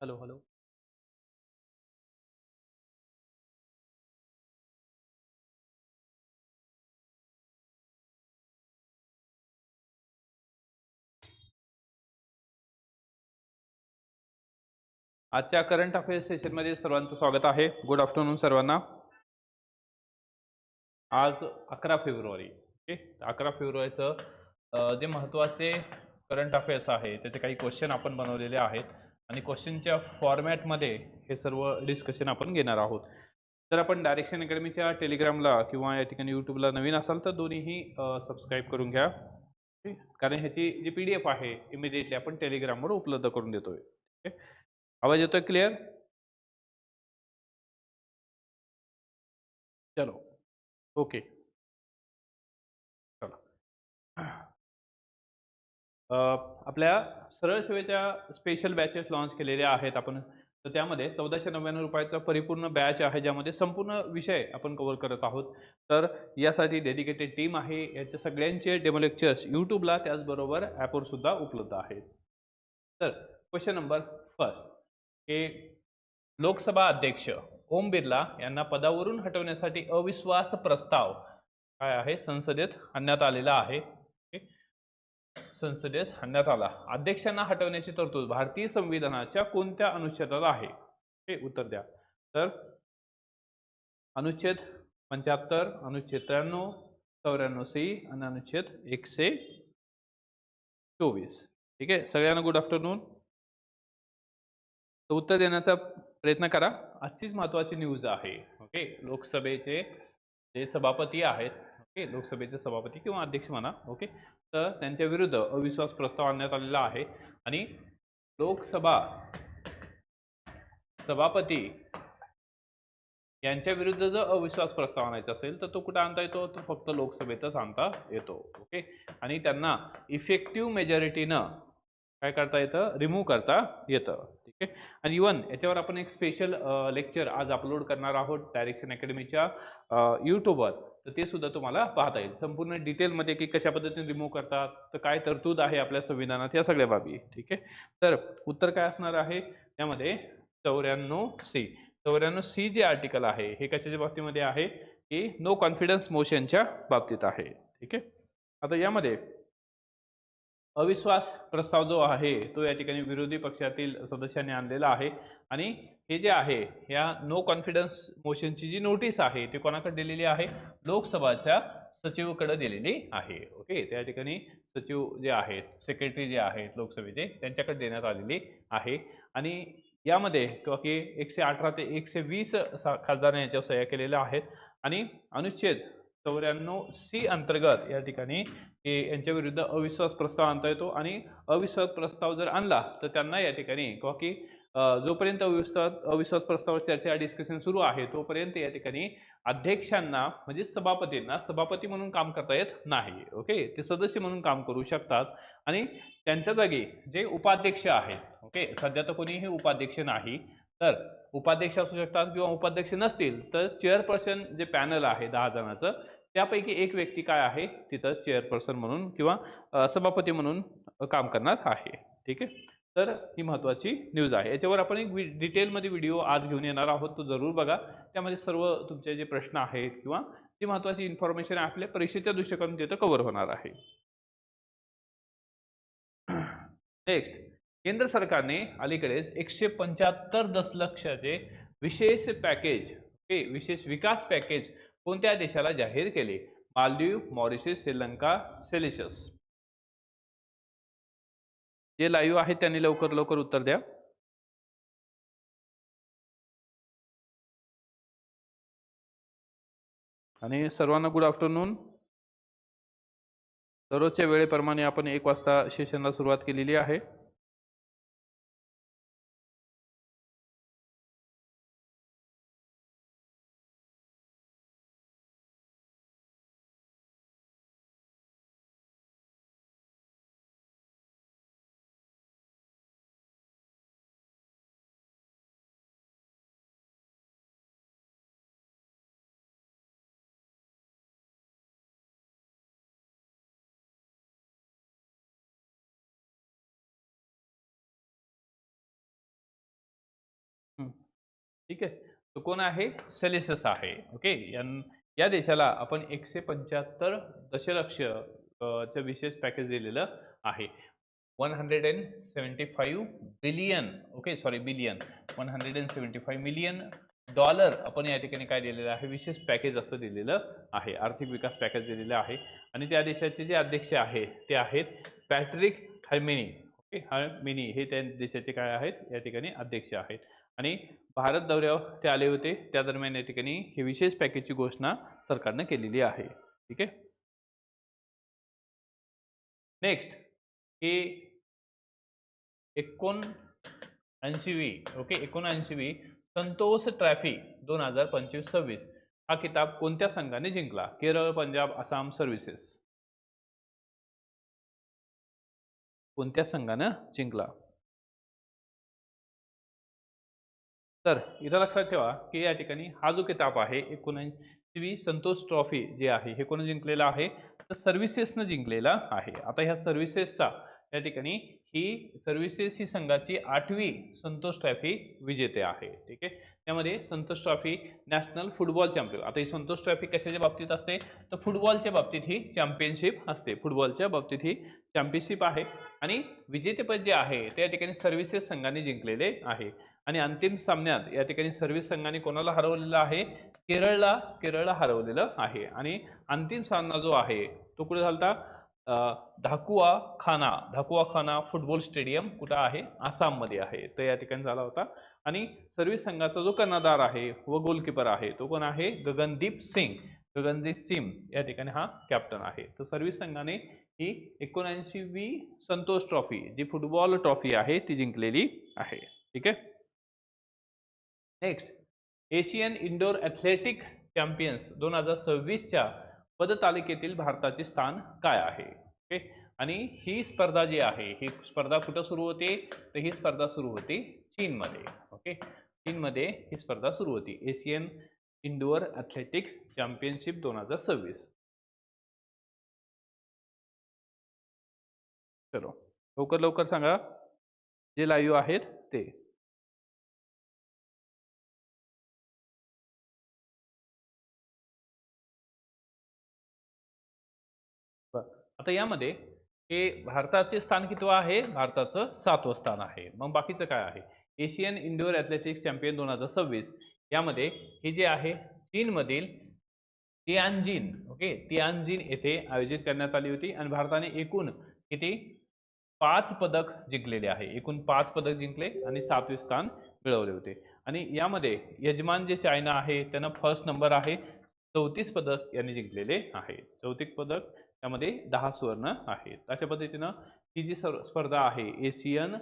Hello hello. आजच्या current affairs सेशनमध्ये सर्वांचं स्वागत आहे. गुड आफ्टरनून सर्वांना. आज अकरा फेब्रुवारी ओके? अकरा फेब्रुवारीचं जे महत्त्वाचे करंट अफेअर्स आहे त्याचे काही क्वेश्चन आपण बनवलेले आहेत. आणि क्वेश्चनच्या फॉर्मॅटमध्ये हे सर्व डिस्कशन आपण घेणार आहोत. जर आपण डायरेक्शन अकॅडमीच्या टेलिग्रामला किंवा या ठिकाणी यूट्यूबला नवीन असाल तर दोन्हीही सबस्क्राईब करून घ्या. कारण ह्याची जी पी डी एफ आहे इमिडिएटली आपण टेलिग्रामवर उपलब्ध करून देतोय. ओके आवाज येतोय क्लिअर चलो. ओके चला. आपल्या सरळ सेवेच्या स्पेशल बॅचेस लॉन्च केलेल्या आहेत आपण. तर त्यामध्ये चौदाशे नव्याण्णव रुपयाचा परिपूर्ण बॅच आहे ज्यामध्ये संपूर्ण विषय आपण कव्हर करत आहोत. तर यासाठी डेडिकेटेड टीम आहे. याच्या सगळ्यांचे डेमो लेक्चर्स यूट्यूबला त्याचबरोबर ॲपवर सुद्धा उपलब्ध आहेत. तर क्वेश्चन नंबर फर्स्ट हे लोकसभा अध्यक्ष ओम बिर्ला यांना पदावरून हटवण्यासाठी अविश्वास प्रस्ताव काय आहे? संसदेत आणण्यात आलेला आहे. संसदेत हाणण्यात आला. अध्यक्षांना हटवण्याची तरतूद भारतीय संविधानाच्या कोणत्या अनुच्छेदात आहे? हे उत्तर द्या. तर अनुच्छेद पंच्याहत्तर अनुच्छेद त्र्याण्णव चौऱ्याण्णव सी आणि अनुच्छेद एकशे चोवीस. ठीक आहे? सगळ्यांना गुड आफ्टरनून उत्तर देण्याचा प्रयत्न करा. आजचीच महत्वाची न्यूज आहे. ओके लोकसभेचे जे सभापती आहेत ओके लोकसभेचे सभापती किंवा अध्यक्ष म्हणा. ओके तर त्यांच्या विरुद्ध अविश्वास प्रस्ताव आणण्यात आलेला आहे. आणि लोकसभा सभापती यांच्या विरुद्ध जर अविश्वास प्रस्ताव आणायचा असेल तर तो कुठं आणता येतो? तो फक्त लोकसभेतच आणता येतो ओके? आणि त्यांना इफेक्टिव्ह मेजॉरिटीनं काय करता येतं? रिमूव्ह करता येतं ठीक आहे? आणि इवन याच्यावर आपण एक स्पेशल लेक्चर आज अपलोड करणार आहोत डायरेक्शन अकॅडमीच्या यूट्यूबवर तर ते सुद्धा तुम्हाला पाहता येईल. संपूर्ण डिटेलमध्ये की कशा पद्धतीने रिमूव्ह करतात तर काय तरतूद आहे आपल्या संविधानात या सगळ्या बाबी ठीक आहे? तर उत्तर काय असणार आहे? त्यामध्ये चौऱ्याण्णव सी चौऱ्याण्णव सी जे आर्टिकल आहे हे कशाच्या बाबतीमध्ये आहे? की नो कॉन्फिडन्स मोशनच्या बाबतीत आहे ठीक आहे? आता यामध्ये अविश्वास प्रस्ताव जो आहे तो या ठिकाणी विरोधी पक्षातील सदस्यांनी आणलेला आहे. आणि हे जे आहे या नो कॉन्फिडन्स मोशनची जी नोटीस आहे ती कोणाकडे दिलेली आहे? लोकसभाच्या सचिवकडे दिलेली आहे. ओके त्या ठिकाणी सचिव जे आहेत सेक्रेटरी जे आहेत लोकसभेचे त्यांच्याकडे देण्यात आलेली आहे. आणि यामध्ये किंवा की एकशे अठरा ते एकशे वीस खासदारांनी याच्यावर सह्या केलेल्या आहेत. आणि अनुच्छेद चौऱ्याण्णव सी अंतर्गत या ठिकाणी यांच्या विरुद्ध अविश्वास प्रस्ताव आणता येतो. आणि अविश्वास प्रस्ताव जर आणला तर त्यांना या ठिकाणी किंवा की जोपर्यंत अविश्वास अविश्वास प्रस्ताव चर्चा डिस्कशन सुरू आहे तोपर्यंत या ठिकाणी अध्यक्षांना म्हणजे सभापतींना सभापती म्हणून काम करता येत नाही. ओके? ते सदस्य म्हणून काम करू शकतात. आणि त्यांच्या जागी जे उपाध्यक्ष आहेत ओके? सध्या तर कोणीही उपाध्यक्ष नाही. तर उपाध्यक्ष असू शकतात किंवा उपाध्यक्ष नसतील तर चेअरपर्सन जे पॅनल आहे दहा जणांचं त्यापैकी एक व्यक्ती काय आहे? तिथं चेअरपर्सन म्हणून किंवा सभापती म्हणून काम करणार आहे. ठीक आहे? तर ही महत्त्वाची न्यूज आहे. याच्यावर आपण एक डिटेलमध्ये व्हिडिओ आज घेऊन येणार आहोत. तो जरूर बघा. त्यामध्ये सर्व तुमचे जे प्रश्न आहेत किंवा जी महत्त्वाची इन्फॉर्मेशन आपल्या परीक्षेच्या दृष्टिकोनातून तिथं कव्हर होणार आहे. नेक्स्ट केंद्र सरकारने अलीकडेच एकशे पंच्याहत्तर दशलक्षाचे विशेष पॅकेज ओके विशेष विकास पॅकेज कोणत्या देशाला जाहीर केले? मालदीव मॉरिशस श्रीलंका सेलिशस जे लाईव्ह आहेत त्यांनी लवकर लवकर उत्तर द्या. आणि सर्वांना गुड आफ्टरनून दररोजच्या वेळेप्रमाणे आपण एक वाजता सेशनला सुरुवात केलेली आहे. ठीक आहे? तो कोण आहे? सेलेसियस आहे. ओके? यां- या देशाला आपण एकशे पंच्याहत्तर दशलक्ष चं विशेष पॅकेज दिलेलं आहे. One hundred and seventy five billion okay? Sorry billion. One hundred and seventy five million dollar आपण या ठिकाणी काय दिलेलं आहे? विशेष पॅकेज असं दिलेलं आहे. आर्थिक विकास पॅकेज दिलेलं आहे. आणि त्या देशाचे जे अध्यक्ष आहे ते आहेत पॅट्रिक हर्मिनी. ओके? हर्मिनी हे त्या देशाचे काय आहेत? या ठिकाणी अध्यक्ष आहेत. आणि भारत दौऱ्यावर ते आले होते. त्या दरम्यान या ठिकाणी हे विशेष पॅकेजची घोषणा सरकारनं केलेली आहे. ठीक आहे? नेक्स्ट हे एकोणऐंशीवी ओके एकोणऐंशीवी संतोष ट्रॅफी दोन हजार पंचवीस सव्वीस. हा किताब कोणत्या संघाने जिंकला? केरळ पंजाब आसाम सर्व्हिसेस कोणत्या संघानं जिंकला? तर इथं लक्षात ठेवा की या ठिकाणी हा जो किताब आहे एकोणऐंशी संतोष ट्रॉफी जे आहे हे कोणी जिंकलेला आहे? तर सर्व्हिसेसनं जिंकलेला आहे. आता ह्या सर्व्हिसेसचा या ठिकाणी ही सर्व्हिसेस ही संघाची आठवी संतोष ट्रॉफी विजेते आहे. ठीक आहे? त्यामध्ये Santosh trophy national football champion. आता ही संतोष ट्रॉफी कशाच्या बाबतीत असते? तर फुटबॉलच्या बाबतीत ही चॅम्पियनशिप असते. फुटबॉलच्या बाबतीत ही चॅम्पियनशिप आहे. आणि विजेतेपद जे आहे ते या ठिकाणी सर्व्हिसेस संघाने जिंकलेले आहे. आणि अंतिम सामन्यात या ठिकाणी सर्व्हिस संघाने कोणाला हरवलेलं आहे? केरळला केरळला हरवलेलं आहे. आणि अंतिम सामना जो आहे तो कुठे झालता? धाकुआ खाना धाकुआ खाना फुटबॉल स्टेडियम कुठं आहे? आसाममध्ये आहे. तर या ठिकाणी झाला होता. आणि सर्व्हिस संघाचा जो कर्णधार आहे व गोलकीपर आहे तो कोण आहे? गगनदीप सिंग. गगनदीप सिंग या ठिकाणी हा कॅप्टन आहे. तर सर्व्हिस संघाने ही एकोणऐंशीवी संतोष ट्रॉफी जी फुटबॉल ट्रॉफी आहे ती जिंकलेली आहे. ठीक आहे? Next Asian indoor athletic champions दोन हजार सव्वीसच्या पदतालिकेतील भारताचे स्थान काय आहे? ओके? आणि ही स्पर्धा जी आहे ही स्पर्धा कुठं सुरू होते? तर ही स्पर्धा सुरू होती चीनमध्ये. ओके? चीनमध्ये ही स्पर्धा सुरू होती. एशियन इंडोअर ॲथलेटिक चॅम्पियनशिप दोन हजार सव्वीस. चलो लवकर लवकर सांगा. जे लाईव्ह आहेत ते. आता यामध्ये हे भारताचे स्थान कितवं आहे भारताचं सातवं स्थान आहे. मग बाकीचं काय आहे? एशियन इंडोर ॲथलेटिक्स चॅम्पियन दोन हजार सव्वीस. यामध्ये हे जे आहे चीनमधील तियानजिन ओके? तियानजिन येथे आयोजित करण्यात आली होती आणि भारताने एकूण किती? पाच पदक जिंकलेले आहे. एकूण पाच पदक जिंकले आणि सातवे स्थान मिळवले होते. आणि यामध्ये यजमान जे चायना आहे त्यांना फर्स्ट नंबर आहे. चौतीस पदक यांनी जिंकलेले आहे. चौतीस पदक त्यामध्ये दहा सुवर्ण आहेत. अशा पद्धतीनं ही जी स्पर्धा आहे एशियन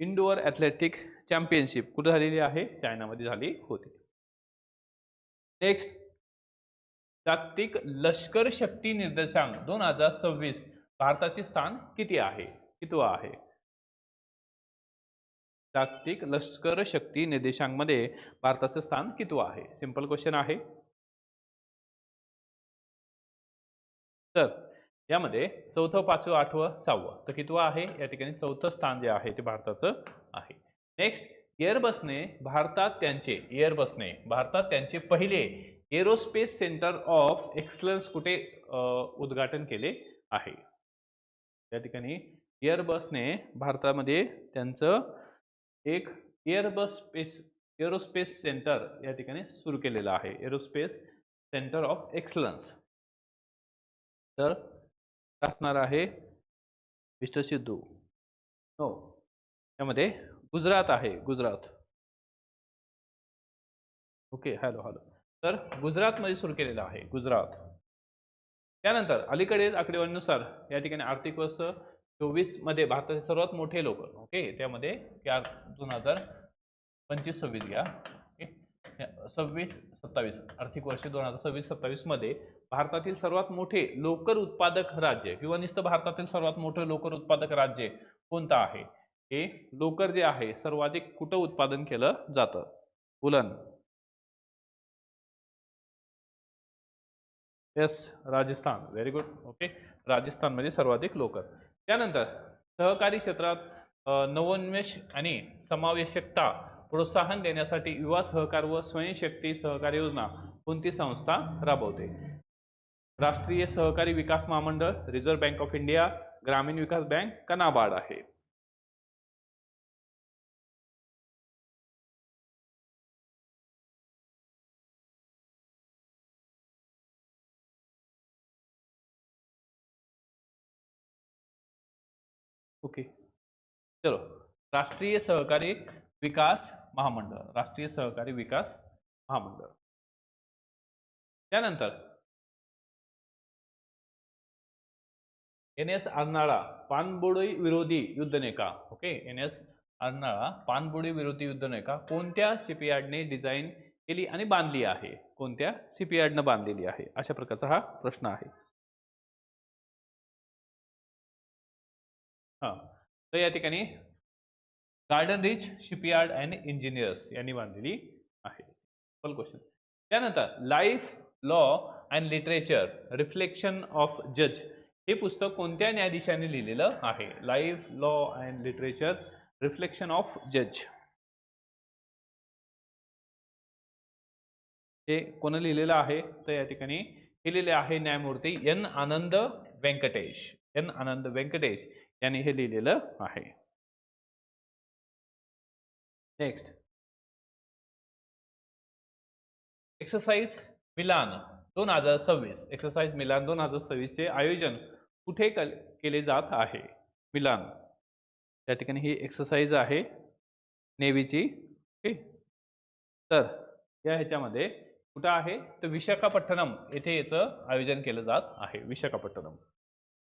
इंडोअर ॲथलेटिक चॅम्पियनशिप कुठं झालेली आहे? चायनामध्ये झाली होती. नेक्स्ट जागतिक लष्कर शक्ती निर्देशांक दोन हजार सव्वीस भारताचे स्थान किती आहे? कितवा आहे? जागतिक लष्कर शक्ती निर्देशांकमध्ये भारताचं स्थान कितवा आहे? सिंपल क्वेश्चन आहे. तर यामध्ये चौथं पाचवं आठवं सहावं. तर कितवं आहे? या ठिकाणी चौथं स्थान जे आहे ते भारताचं आहे. नेक्स्ट एअरबसने भारतात त्यांचे एअरबसने भारतात त्यांचे पहिले एरोस्पेस सेंटर ऑफ एक्सलन्स कुठे उद्घाटन केले आहे? या ठिकाणी एअरबसने भारतामध्ये त्यांचं एक एअरबस स्पेस एरोस्पेस सेंटर या ठिकाणी सुरू केलेलं आहे. Aerospace centre of excellence. तर असणार आहे मिस्टर सिद्धू. हो. त्यामध्ये गुजरात आहे गुजरात. Okay hello hello. तर गुजरातमध्ये सुरू केलेलं आहे गुजरात. त्यानंतर अलीकडे आकडेवारीनुसार या ठिकाणी आर्थिक वर्ष चोवीसमध्ये भारताचे सर्वात मोठे लोक. ओके त्यामध्ये चार दोन हजार पंचवीस सव्वीस घ्या. ओके. सव्वीस सत्तावीस आर्थिक वर्ष दोन हजार सव्वीस सत्तावीसमध्ये भारतातील सर्वात मोठे लोकर उत्पादक राज्य किंवा नुसतं भारतातील सर्वात मोठे लोकर उत्पादक राज्य कोणतं आहे? हे लोकर जे आहे सर्वाधिक कुठं उत्पादन केलं जातं? उलन. Yes Rajasthan. Very good okay राजस्थानमध्ये सर्वाधिक लोकर. त्यानंतर सहकारी क्षेत्रात नवोन्मेष आणि समावेशकता प्रोत्साहन देण्यासाठी युवा सहकार व स्वयंशक्ती सहकार योजना कोणती संस्था राबवते? राष्ट्रीय सहकारी विकास महामंडळ रिझर्व्ह बँक ऑफ़ इंडिया ग्रामीण विकास बँक का नाबार्ड आहे. ओके. चलो. राष्ट्रीय सहकारी विकास महामंडळ. राष्ट्रीय सहकारी विकास त्यानंतर एन एस अर्नाळा पाणबुडी विरोधी युद्धनेका ओके एन एस अर्नाळा पाणबुडी विरोधी युद्धनेका कोणत्या शिपयार्डने डिझाईन केली आणि बांधली आहे? कोणत्या शिपयार्डनं बांधलेली आहे? अशा प्रकारचा हा प्रश्न आहे. हा. तर या ठिकाणी Garden Reach Shipyard and Engineers यांनी बांधलेली आहे. फल क्वेश्चन त्यानंतर life law and literature reflection of जज हे पुस्तक कोणत्या न्यायाधीशाने लिहिलेलं आहे? Life law and literature reflection of जज हे कोण लिहिलेलं आहे? तर या ठिकाणी लिहिलेले आहे न्यायमूर्ती एन आनंद व्यंकटेश. एन आनंद व्यंकटेश यांनी हे लिहिलेलं आहे. नेक्स्ट एक्सरसाइज मिलान दोन हजार सव्वीस. एक्सरसाइज मिलान दोन हजार सव्वीसचे आयोजन कुठे कल- केले जात आहे? मिलान. त्या ठिकाणी ही एक्सरसाइज आहे. नेव्हीची. ओके. तर या ह्याच्यामध्ये कुठं आहे? तर विशाखापट्टणम येथे याचं आयोजन केलं जात आहे विशाखापट्टणम.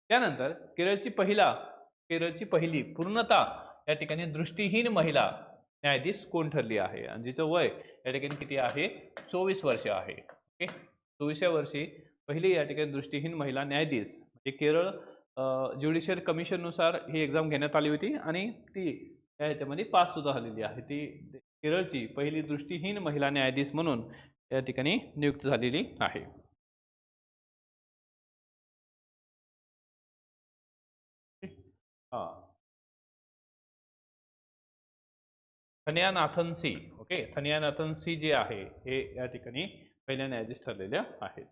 त्यानंतर केरळची पहिला केरळची पहिली पूर्णता या ठिकाणी दृष्टीहीन महिला न्यायाधीश कोण ठरली आहे? आणि जिचं वय या ठिकाणी किती आहे? चोवीस वर्ष आहे. ओके. चोवीसव्या वर्षी पहिली या ठिकाणी दृष्टीहीन महिला न्यायाधीश हे केरळ ज्युडिशियल कमिशननुसार ही एक्झाम घेण्यात आली होती आणि ती या ह्याच्यामध्ये पास सुद्धा झालेली आहे. ती केरळची पहिली दृष्टीहीन महिला न्यायाधीश म्हणून या ठिकाणी नियुक्त झालेली आहे. हा. Thanyanathan C okay? Thanyanathan C जे आहे हे या ठिकाणी पहिल्या न्यायाधीश ठरलेल्या आहेत.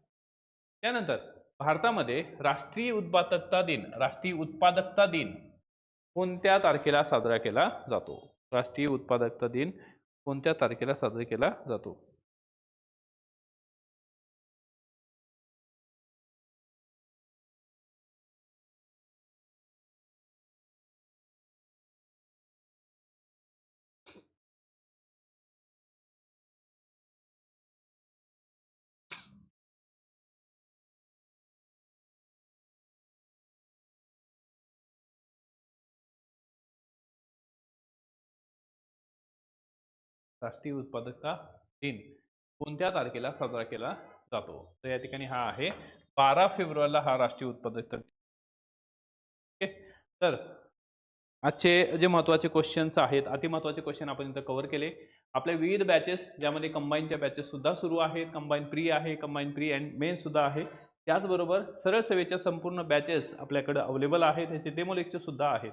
त्यानंतर भारतामध्ये राष्ट्रीय उत्पादकता दिन राष्ट्रीय उत्पादकता दिन कोणत्या तारखेला साजरा केला जातो? राष्ट्रीय उत्पादकता दिन कोणत्या तारखेला साजरा केला जातो? राष्ट्रीय उत्पादकता दिन कोणत्या तारखेला साजरा केला जातो? तर या ठिकाणी हा आहे बारा फेब्रुवारीला हा राष्ट्रीय उत्पादकता ओके? तर आजचे जे महत्त्वाचे क्वेश्चन्स आहेत अतिमहत्वाचे क्वेश्चन आपण इथं कव्हर केले. आपल्या विविध बॅचेस ज्यामध्ये कंबाईनच्या बॅचेस सुद्धा सुरू आहेत कंबाईन प्री आहे कंबाईन प्री अँड मेन सुद्धा आहे. त्याचबरोबर सरळ सेवेच्या संपूर्ण बॅचेस आपल्याकडे अवेलेबल आहेत ह्याचे डेमो लेक्चर सुद्धा आहेत.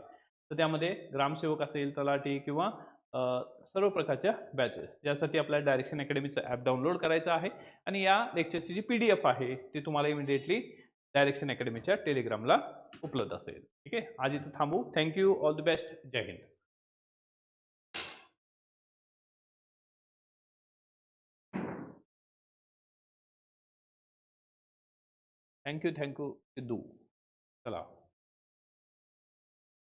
तर त्यामध्ये ग्रामसेवक असेल तलाठी किंवा सर्व प्रकारच्या बॅचेस यासाठी आपल्याला डायरेक्शन अकॅडमीचं ॲप डाउनलोड करायचं आहे आणि या लेक्चरची जी पी डी एफ आहे ती तुम्हाला इमिडिएटली डायरेक्शन अकॅडमीच्या टेलिग्रामला उपलब्ध असेल. ठीक आहे? आज इथं थांबू. Thank you all the best Jai Hind thank you thank you Siddhu चला